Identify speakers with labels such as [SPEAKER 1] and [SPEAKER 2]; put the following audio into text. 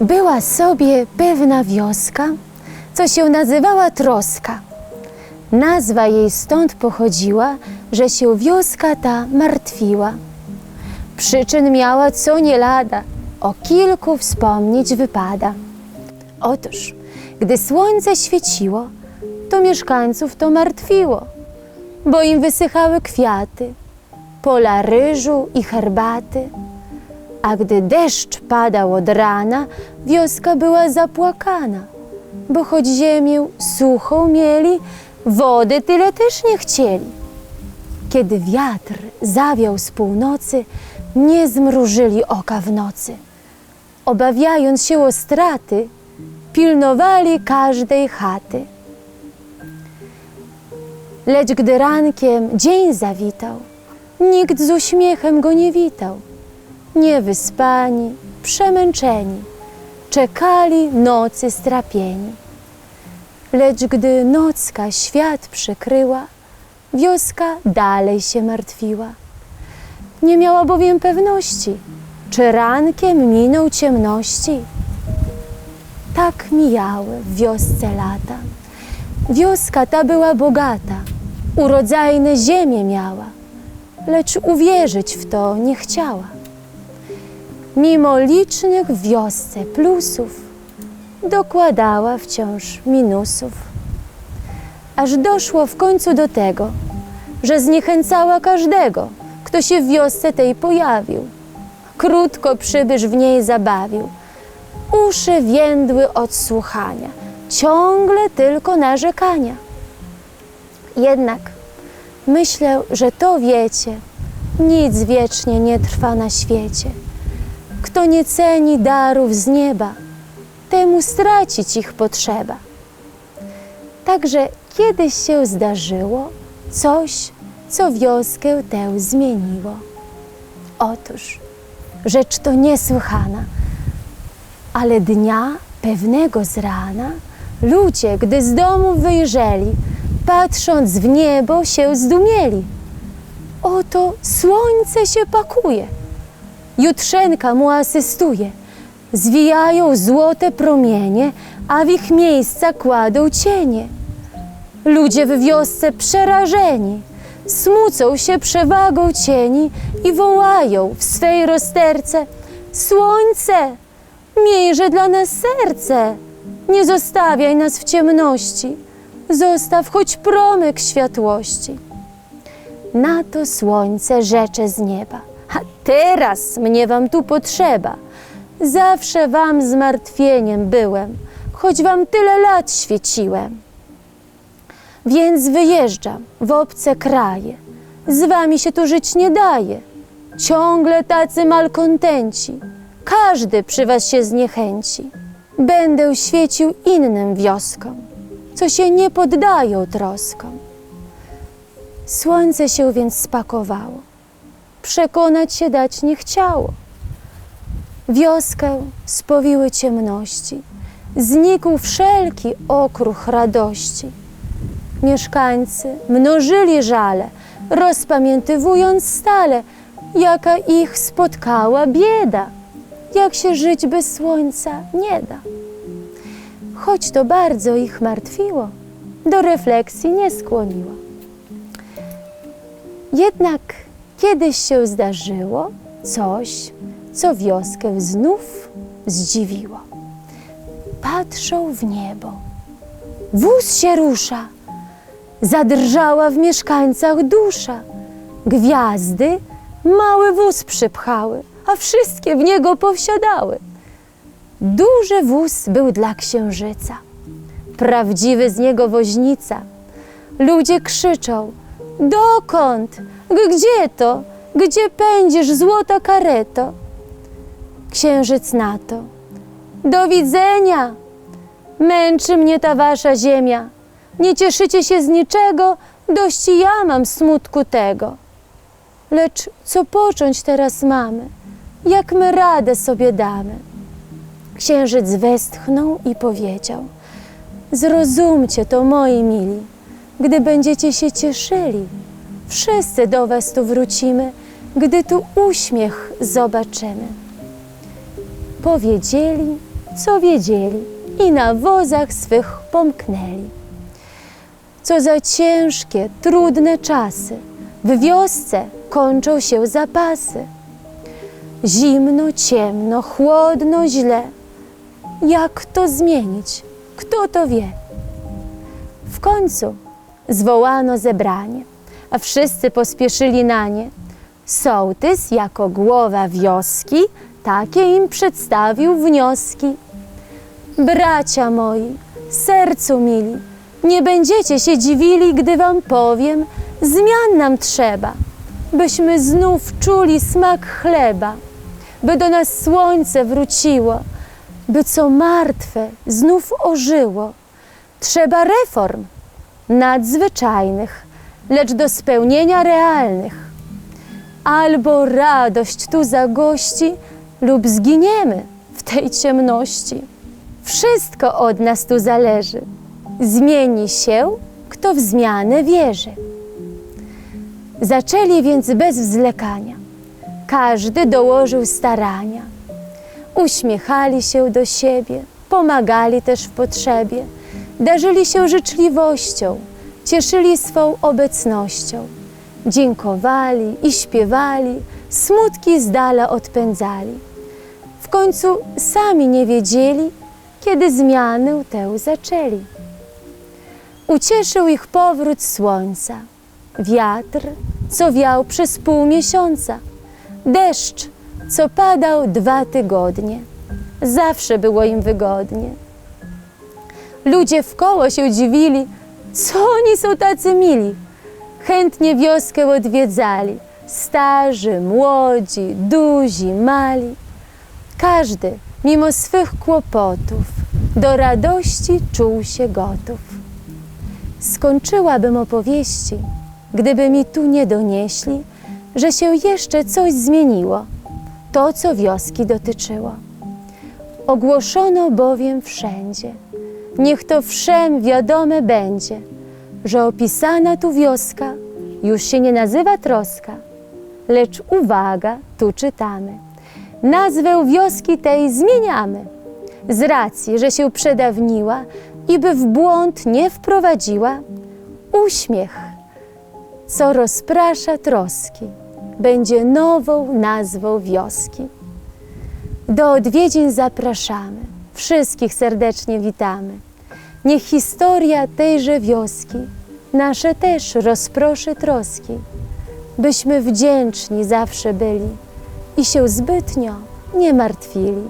[SPEAKER 1] Była sobie pewna wioska, co się nazywała Troska. Nazwa jej stąd pochodziła, że się wioska ta martwiła. Przyczyn miała co nie lada, o kilku wspomnieć wypada. Otóż, gdy słońce świeciło, to mieszkańców to martwiło, bo im wysychały kwiaty, pola ryżu i herbaty. A gdy deszcz padał od rana, wioska była zapłakana, bo choć ziemię suchą mieli, wody tyle też nie chcieli. Kiedy wiatr zawiał z północy, nie zmrużyli oka w nocy. Obawiając się o straty, pilnowali każdej chaty. Lecz gdy rankiem dzień zawitał, nikt z uśmiechem go nie witał. Niewyspani, przemęczeni, czekali nocy strapieni. Lecz gdy nocka świat przykryła, wioska dalej się martwiła. Nie miała bowiem pewności, czy rankiem minął ciemności. Tak mijały w wiosce lata. Wioska ta była bogata, urodzajne ziemię miała, lecz uwierzyć w to nie chciała. Mimo licznych wiosce plusów, dokładała wciąż minusów. Aż doszło w końcu do tego, że zniechęcała każdego, kto się w wiosce tej pojawił. Krótko przybysz w niej zabawił. Uszy więdły od słuchania, ciągle tylko narzekania. Jednak myślę, że to wiecie, nic wiecznie nie trwa na świecie. Kto nie ceni darów z nieba, temu stracić ich potrzeba. Także kiedyś się zdarzyło coś, co wioskę tę zmieniło. Otóż rzecz to niesłychana, ale dnia pewnego z rana ludzie, gdy z domu wyjrzeli, patrząc w niebo, się zdumieli. Oto słońce się pakuje, jutrzenka mu asystuje. Zwijają złote promienie, a w ich miejsca kładą cienie. Ludzie w wiosce przerażeni, smucą się przewagą cieni i wołają w swej rozterce: Słońce, miejże dla nas serce, nie zostawiaj nas w ciemności, zostaw choć promyk światłości. Na to słońce rzecze z nieba. Teraz mnie wam tu potrzeba. Zawsze wam zmartwieniem byłem, choć wam tyle lat świeciłem. Więc wyjeżdżam w obce kraje. Z wami się tu żyć nie daje. Ciągle tacy malkontenci. Każdy przy was się zniechęci. Będę świecił innym wioskom, co się nie poddają troskom. Słońce się więc spakowało. Przekonać się dać nie chciało. Wioskę spowiły ciemności. Znikł wszelki okruch radości. Mieszkańcy mnożyli żale, rozpamiętywując stale, jaka ich spotkała bieda, jak się żyć bez słońca nie da. Choć to bardzo ich martwiło, do refleksji nie skłoniło. Jednak kiedyś się zdarzyło coś, co wioskę znów zdziwiło. Patrzą w niebo. Wóz się rusza. Zadrżała w mieszkańcach dusza. Gwiazdy mały wóz przypchały, a wszystkie w niego powsiadały. Duży wóz był dla księżyca, prawdziwy z niego woźnica. Ludzie krzyczą: Dokąd? Gdzie to? Gdzie pędzisz, złota kareto? Księżyc na to: Do widzenia! Męczy mnie ta wasza ziemia. Nie cieszycie się z niczego, dość ja mam smutku tego. Lecz co począć teraz mamy? Jak my radę sobie damy? Księżyc westchnął i powiedział: Zrozumcie to, moi mili, gdy będziecie się cieszyli, wszyscy do was tu wrócimy, gdy tu uśmiech zobaczymy. Powiedzieli co wiedzieli i na wozach swych pomknęli. Co za ciężkie, trudne czasy. W wiosce kończą się zapasy. Zimno, ciemno, chłodno, źle. Jak to zmienić? Kto to wie? W końcu zwołano zebranie, a wszyscy pospieszyli na nie. Sołtys jako głowa wioski takie im przedstawił wnioski. Bracia moi, sercu mili, nie będziecie się dziwili, gdy wam powiem, zmian nam trzeba, byśmy znów czuli smak chleba, by do nas słońce wróciło, by co martwe znów ożyło. Trzeba reform nadzwyczajnych, lecz do spełnienia realnych. Albo radość tu zagości, lub zginiemy w tej ciemności. Wszystko od nas tu zależy. Zmieni się, kto w zmianę wierzy. Zaczęli więc bez wzlekania. Każdy dołożył starania. Uśmiechali się do siebie, pomagali też w potrzebie, darzyli się życzliwością, cieszyli swą obecnością, dziękowali i śpiewali, smutki z dala odpędzali. W końcu sami nie wiedzieli, kiedy zmianę tę zaczęli. Ucieszył ich powrót słońca, wiatr, co wiał przez pół miesiąca, deszcz, co padał dwa tygodnie. Zawsze było im wygodnie. Ludzie wkoło się dziwili, co oni są tacy mili. Chętnie wioskę odwiedzali, starzy, młodzi, duzi, mali. Każdy, mimo swych kłopotów, do radości czuł się gotów. Skończyłabym opowieści, gdyby mi tu nie donieśli, że się jeszcze coś zmieniło, to co wioski dotyczyło. Ogłoszono bowiem wszędzie, niech to wszem wiadome będzie, że opisana tu wioska już się nie nazywa troska, lecz uwaga, tu czytamy. Nazwę wioski tej zmieniamy, z racji, że się przedawniła i by w błąd nie wprowadziła, uśmiech, co rozprasza troski, będzie nową nazwą wioski. Do odwiedzin zapraszamy, wszystkich serdecznie witamy. Niech historia tejże wioski nasze też rozproszy troski, byśmy wdzięczni zawsze byli i się zbytnio nie martwili.